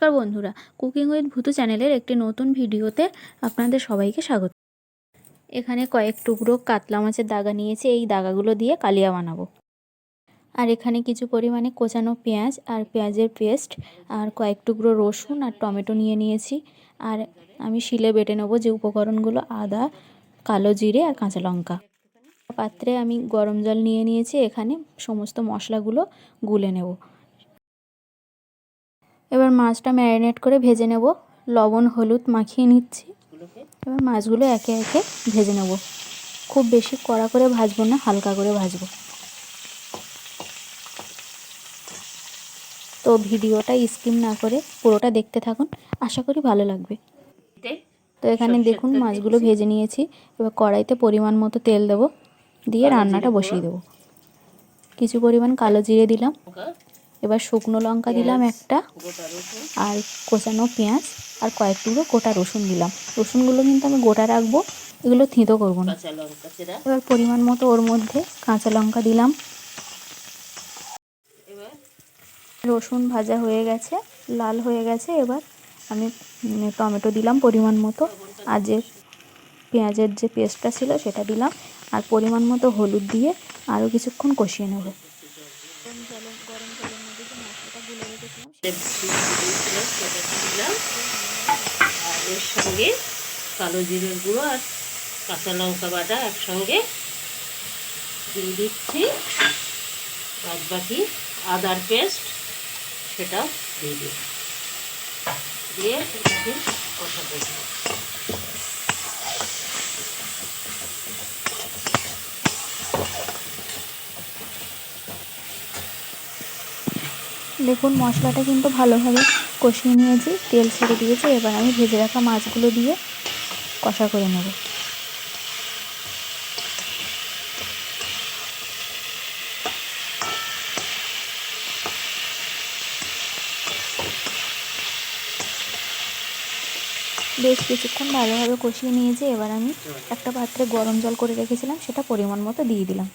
নমস্কার বন্ধুরা cooking with ভুতু চ্যানেলের একটি নতুন ভিডিওতে আপনাদের সবাইকে স্বাগত। এখানে কয়েক টুকরো কাতলা মাছের দাগা নিয়েছি, এই দাগাগুলো দিয়ে কালিয়া বানাবো। আর এখানে কিছু পরিমাণে কোচানো পেঁয়াজ আর পেঁয়াজের পেস্ট আর কয়েক টুকরো রসুন আর টমেটো নিয়ে নিয়েছি। আর আমি শিলে বেটে নেব যে উপকরণগুলো আদা, কালো জিরে আর কাঁচা লঙ্কা। পাত্রে আমি গরম জল নিয়ে নিয়েছি, এখানে সমস্ত মশলাগুলো গুলে নেব। এবার মাছটা ম্যারিনেট করে ভেজে নেব। লবণ, হলুদ মাখিয়ে নিচ্ছি। এবার মাছগুলো একে একে ভেজে নেব। খুব বেশি কড়া করে ভাজবো না, হালকা করে ভাজবো। তো ভিডিওটা স্কিম না করে পুরোটা দেখতে থাকুন। আশা করি ভালো লাগবে। তো এখানে দেখুন, মাছগুলো ভেজে নিয়েছি। এবার কড়াইতে পরিমাণ মতো তেল দেবো। দিয়ে রান্নাটা বসিয়ে দেবো। কিছু পরিমাণ কালো জিরে দিলাম। এবার শুকনো লঙ্কা দিলাম একটা আর কোচানো পেঁয়াজ আর কয়েক টুকরো গোটা রসুন দিলাম। রসুনগুলো কিন্তু আমি গোটা রাখব এগুলো থিঁতো করব না। এবার পরিমাণ মতো ওর মধ্যে কাঁচা লঙ্কা দিলাম। রসুন ভাজা হয়ে গেছে লাল হয়ে গেছে এবার আমি টমেটো দিলাম পরিমাণ মতো। আর যে পেঁয়াজের যে পেস্টটা ছিল সেটা দিলাম। আর পরিমাণ মতো হলুদ দিয়ে আরও কিছুক্ষণ কষিয়ে নেব। আর এর সঙ্গে কালো জিরের গুঁড়ো আর কাঁচা লঙ্কা বাটা একসঙ্গে দিয়ে দিচ্ছি। বাদ বাকি আদার পেস্ট সেটাও দিয়ে দিই দিয়ে কথা কষাতে দেখুন, মশলাটা কিন্তু ভালোভাবে কষিয়ে নিয়েছি, তেল ছেড়ে দিয়েছে, এবার আমি ভেজে রাখা মাছগুলো দিয়ে কষা করে নেব। বেশ কিছুক্ষণ ভালোভাবে কষিয়ে নিয়েছি, এবার আমি একটা পাত্রে গরম জল করে রেখেছিলাম, সেটা পরিমাণ মতো দিয়ে দিলাম।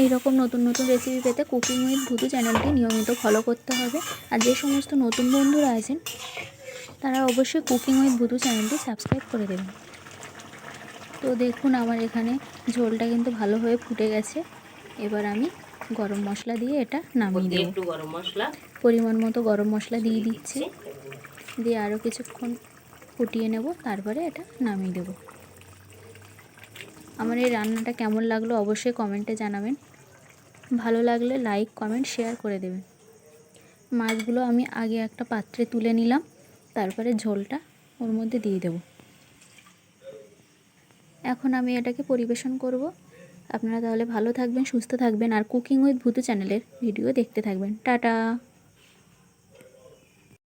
এই রকম নতুন নতুন রেসিপি পেতে কুকিং উইথ ভুতু চ্যানেলটি নিয়মিত ফলো করতে হবে। আর যে সমস্ত নতুন বন্ধুরা আছেন তারা অবশ্যই কুকিং উইথ ভুতু চ্যানেলটি সাবস্ক্রাইব করে দেবেন। তো দেখুন আমার এখানে ঝোলটা কিন্তু ভালোভাবে ফুটে গেছে। এবার আমি গরম মশলা দিয়ে এটা নামিয়ে দেবো। একটু গরম মশলা। পরিমাণ মতো গরম মশলা দিয়ে দিচ্ছি। দিয়ে আরও কিছুক্ষণ ফুটিয়ে নেব তারপরে এটা নামিয়ে দেবো। আমার এই রান্নাটা কেমন লাগল অবশ্যই কমেন্টে জানাবেন। ভালো লাগলে লাইক, কমেন্ট, শেয়ার করে দেবেন। মাছগুলো আমি আগে একটা পাত্রে তুলে নিলাম, তারপরে ঝোলটা ওর মধ্যে দিয়ে দেব। এখন আমি এটাকে পরিবেশন করব। আপনারা তাহলে ভালো থাকবেন, সুস্থ থাকবেন, আর কুকিং উইথ ভূতু চ্যানেলের ভিডিও দেখতে থাকবেন। টাটা!